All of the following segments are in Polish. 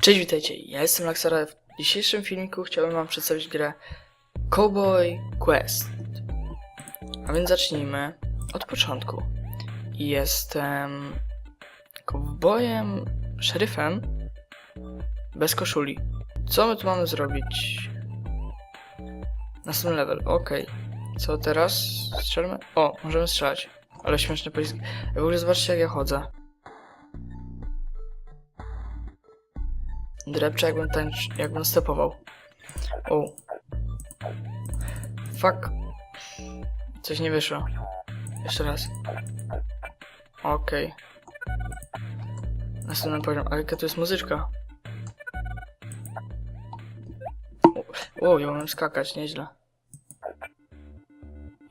Cześć, witajcie, ja jestem Laxara. W dzisiejszym filmiku chciałbym wam przedstawić grę Cowboy Quest. A więc zacznijmy od początku. Jestem kowbojem, szeryfem, bez koszuli. Co my tu mamy zrobić? Następny level, okej. Co teraz? Strzelmy? O, możemy strzelać. Ale śmieszne pociski. W ogóle zobaczcie jak ja chodzę. Drepczę jakbym tańcz... jakbym stepował. O. Fuck. Coś nie wyszło. Jeszcze raz. Okej. Następny poziom. Ale jaka to jest muzyczka? O, o, ja umiem skakać, nieźle.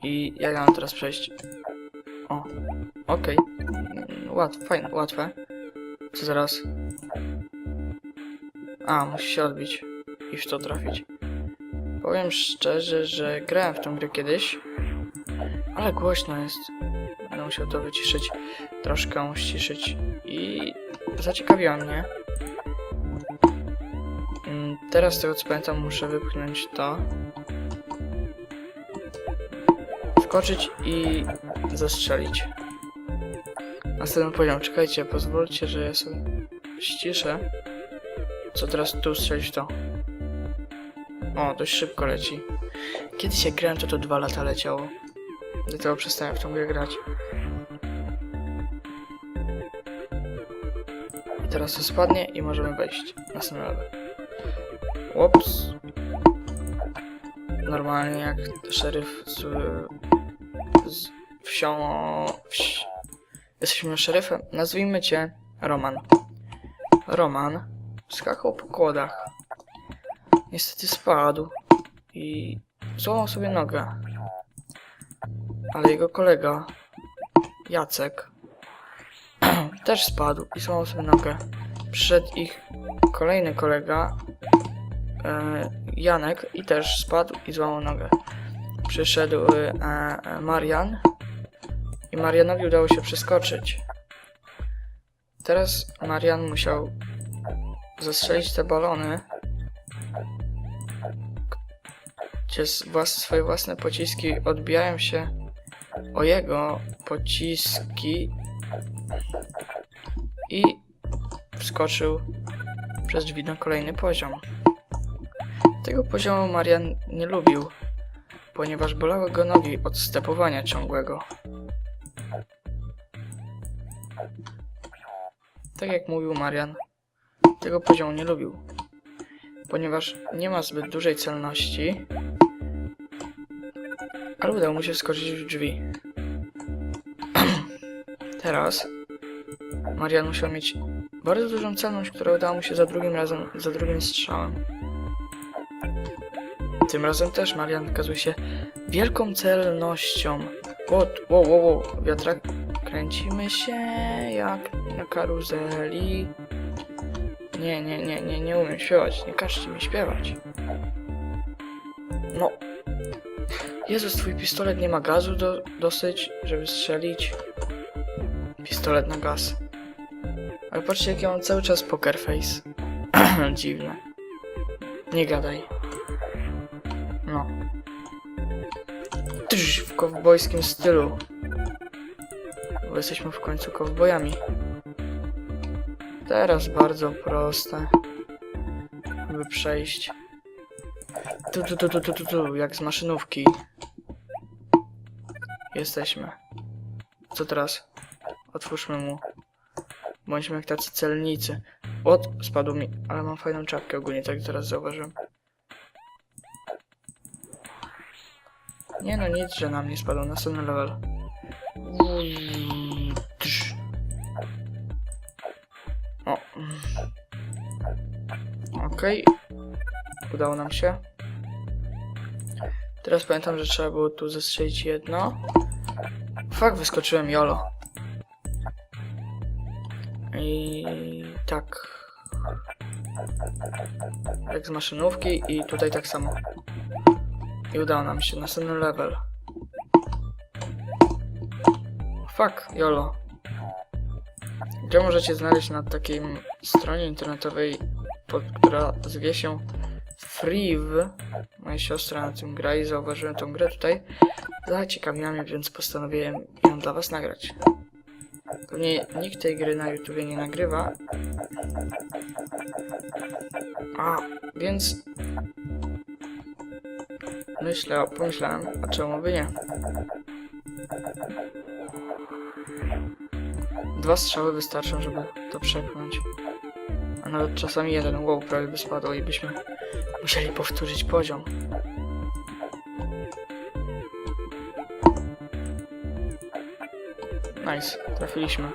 I jak ja mam teraz przejść? O, okej. Mm, Łatwe, fajne, łatwe. Co zaraz? A, musi się odbić i w to trafić. Powiem szczerze, że grałem w tą grę kiedyś, ale głośno jest. Będę musiał to wyciszyć, troszkę ściszyć i zaciekawiła mnie. Mm, Teraz z tego co pamiętam muszę wypchnąć to. Wskoczyć i zastrzelić. Następny poziom. Czekajcie, pozwólcie, że ja sobie ściszę. Co teraz tu strzelić to? O, dość szybko leci. Kiedyś jak grałem, to to dwa lata leciało. Dlatego przestałem w tą grę grać. I teraz to spadnie i możemy wejść. Następny level. Ups. Normalnie jak szeryf z, z wsią... Wsi. Jesteśmy szeryfem. Nazwijmy cię Roman. Roman skakał po kłodach. Niestety spadł i złamał sobie nogę. Ale jego kolega, Jacek, też spadł i złamał sobie nogę. Przyszedł ich kolejny kolega, e, Janek, i też spadł i złamał nogę. Przyszedł e, e, Marian i Marianowi udało się przeskoczyć. Teraz Marian musiał zastrzelić te balony, gdzie włas, swoje własne pociski odbijają się o jego pociski i wskoczył przez drzwi na kolejny poziom. Tego poziomu Marian nie lubił, ponieważ bolały go nogi od stepowania ciągłego. Tak jak mówił Marian, tego poziomu nie lubił, ponieważ nie ma zbyt dużej celności, ale udało mu się skoczyć w drzwi. Teraz Marian musiał mieć bardzo dużą celność, która udała mu się za drugim razem, za drugim strzałem. Tym razem też Marian wykazuje się wielką celnością. Wow, wow, wow, wiatrak. Kręcimy się jak na karuzeli. Nie, nie, nie, nie, nie umiem śpiewać. Nie każcie mi śpiewać. No. Jezus, twój pistolet nie ma gazu do, dosyć, żeby strzelić. Pistolet na gaz. Ale patrzcie, jak ja mam cały czas poker face. Dziwne. Nie gadaj. No. Tyż w kowbojskim stylu. Bo jesteśmy w końcu kowbojami. Teraz bardzo proste. By przejść. Tu, tu, tu, tu, tu, tu, tu, jak z maszynówki. Jesteśmy. Co teraz? Otwórzmy mu. Bądźmy jak tacy celnicy. Ot, spadł mi, ale mam fajną czapkę ogólnie, tak teraz zauważyłem. Nie no, nic, że nam nie spadł. Następny level. Tsz. Okej. Udało nam się. Teraz pamiętam, że trzeba było tu zestrzelić jedno. Fak, wyskoczyłem jolo. I tak. Jak z maszynówki i tutaj tak samo. I udało nam się. Następny level. Fuck, YOLO. Gdzie możecie znaleźć na takiej stronie internetowej która zwie się Friv. Moja siostra na tym gra i zauważyłem tą grę tutaj. Zaciekawiła mnie, więc postanowiłem ją dla was nagrać. Pewnie nikt tej gry na YouTubie nie nagrywa. A, więc... Myślę, pomyślałem, a czemu by nie? Dwa strzały wystarczą, żeby to przepchnąć. Nawet czasami jeden wow prawie by spadł i byśmy musieli powtórzyć poziom. Nice, trafiliśmy.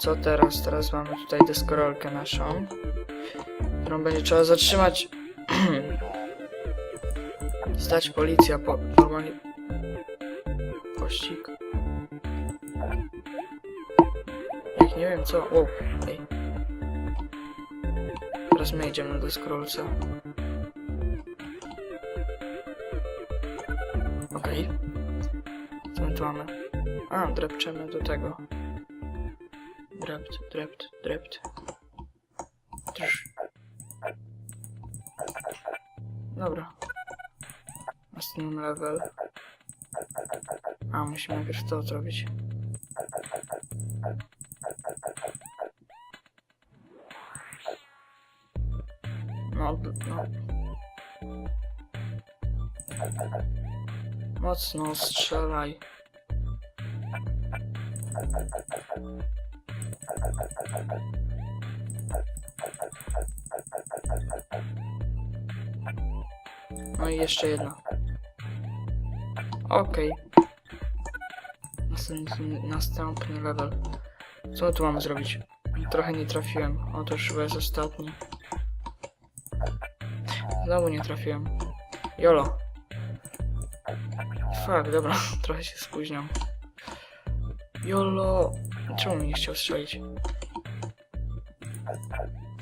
Co teraz? Teraz mamy tutaj deskorolkę naszą, którą będzie trzeba zatrzymać. Stać policja po normalnie. Pościg. Jak nie wiem co. Wow, ej. Teraz my idziemy na deskorolce. Okej. Co my tu mamy? A, drepczemy do tego. Drept, drept, drept. Drż. Dobra. Następny level. A, musimy najpierw to zrobić. No, no. Mocno strzelaj. No i jeszcze jedna. Okej. Następny, następny level. Co tu mamy zrobić? Trochę nie trafiłem. O, to już jest ostatni. Znowu nie trafiłem. Jolo. Fuck, dobra, trochę się spóźniam. Jolo! Czemu mi nie chciał strzelić?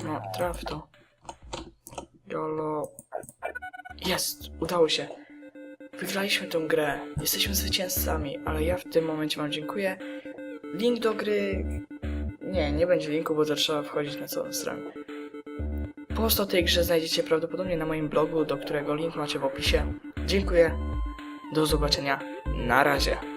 No, traf to. Jolo. Jest! Udało się. Wygraliśmy tę grę. Jesteśmy zwycięzcami, ale ja w tym momencie wam dziękuję. Link do gry... Nie, nie będzie linku, bo to trzeba wchodzić na całą stronę. Post o tej grze znajdziecie prawdopodobnie na moim blogu, do którego link macie w opisie. Dziękuję. Do zobaczenia. Na razie.